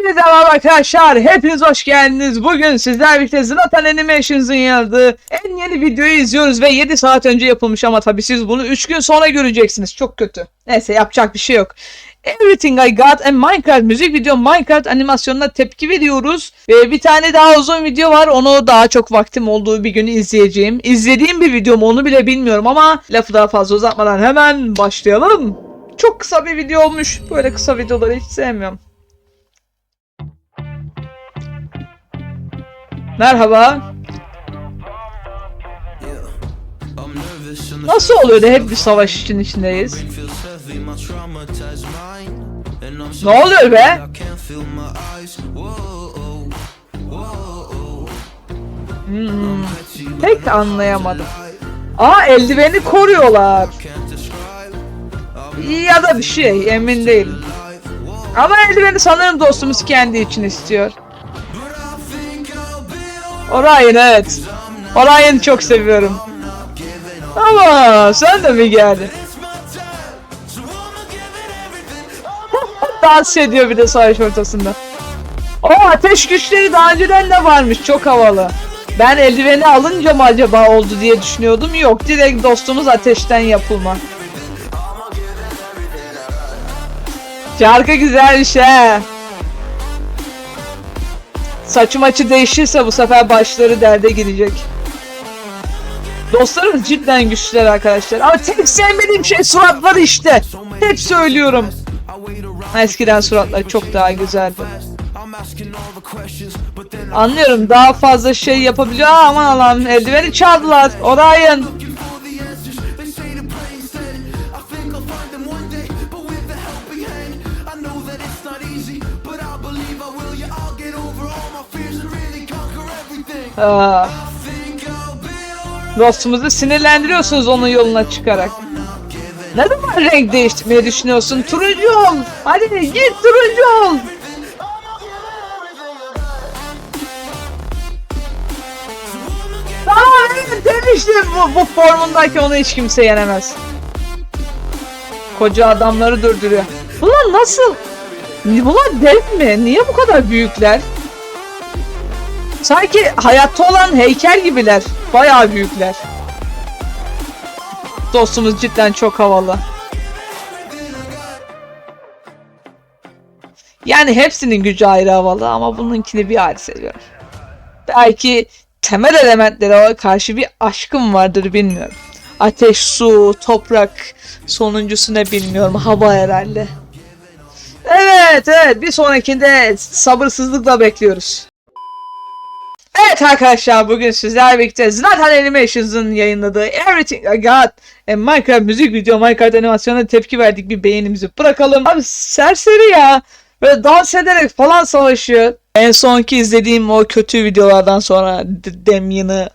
Hepinize merhaba arkadaşlar. Hepiniz hoş geldiniz. Bugün sizler birlikte Zlatan Animations'ın yazdığı en yeni videoyu izliyoruz ve 7 saat önce yapılmış ama tabii siz bunu 3 gün sonra göreceksiniz. Çok kötü. Neyse yapacak bir şey yok. Everything I Got and Minecraft müzik video Minecraft animasyonuna tepki veriyoruz. Ve bir tane daha uzun video var. Onu daha çok vaktim olduğu bir gün izleyeceğim. İzlediğim bir video mu onu bile bilmiyorum ama lafı daha fazla uzatmadan hemen başlayalım. Çok kısa bir video olmuş. Böyle kısa videoları hiç sevmiyorum. Merhaba. Nasıl oluyor da hep bir savaş için içindeyiz? Ne oluyor be? Hmm, pek anlayamadım. Aa eldiveni koruyorlar. Ya da bir şey emin değilim. Ama eldiveni sanırım dostumuz kendi için istiyor. Orion evet. Orion'u çok seviyorum. Ama sen de mi geldin? Dans ediyor bir de savaş ortasında. O ateş güçleri daha önceden de varmış. Çok havalı. Ben eldiveni alınca mı acaba oldu diye düşünüyordum. Yok direkt dostumuz ateşten yapılma. Şarkı güzelmiş he. Saçım açı değişirse bu sefer başları derde girecek. Dostlarımız cidden güçlüler arkadaşlar. Ama tek sevmediğim şey suratları işte. Hep söylüyorum. Eskiden suratları çok daha güzeldi. Anlıyorum daha fazla şey yapabiliyor. Aa, aman Allah'ım eldiveni çaldılar. Orion. Aa. Dostumuzu sinirlendiriyorsunuz onun yoluna çıkarak. Ne zaman renk değiştirmeyi düşünüyorsun? Turuncu. Hadi git turuncu. Tamam evet demiştim bu, bu formundaki onu hiç kimse yenemez. Koca adamları durduruyor. Ulan nasıl? Bunlar dev mi? Niye bu kadar büyükler? Sanki hayatta olan heykel gibiler. Bayağı büyükler. Dostumuz cidden çok havalı. Yani hepsinin gücü ayrı havalı ama bununkini bir ayrı seviyorum. Belki temel elementlere karşı bir aşkım vardır bilmiyorum. Ateş, su, toprak, sonuncusu ne bilmiyorum. Hava herhalde. Evet evet bir sonrakinde sabırsızlıkla bekliyoruz. Evet arkadaşlar bugün sizlerle birlikte Zlatan Animations'ın yayınladığı Everything I Got e, Minecraft müzik video Minecraft animasyonuna tepki verdik bir beğenimizi bırakalım. Abi serseri ya. Böyle dans ederek falan savaşıyor. En sonki izlediğim o kötü videolardan sonra Damien'ı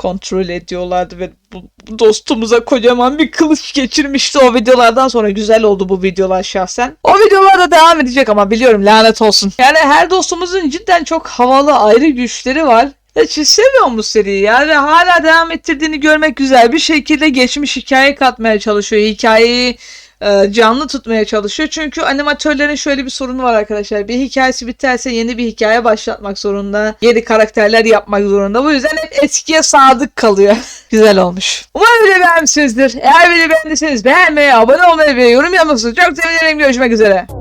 kontrol ediyorlardı ve bu, dostumuza kocaman bir kılıç geçirmişti o videolardan sonra güzel oldu bu videolar şahsen. O videolarda devam edecek ama biliyorum lanet olsun. Yani her dostumuzun cidden çok havalı ayrı güçleri var. Hiç seviyorum bu seriyi ya ve hala devam ettirdiğini görmek güzel. Bir şekilde geçmiş hikaye katmaya çalışıyor. Hikayeyi e, canlı tutmaya çalışıyor. Çünkü animatörlerin şöyle bir sorunu var arkadaşlar. Bir hikayesi biterse yeni bir hikaye başlatmak zorunda. Yeni karakterler yapmak zorunda. Bu yüzden hep eskiye sadık kalıyor. Güzel olmuş. Umarım video beğenmişsinizdir. Eğer videoyu beğendiyseniz beğenmeyi, abone olmayı ve yorum yapmanızı çok sevinirim. Görüşmek üzere.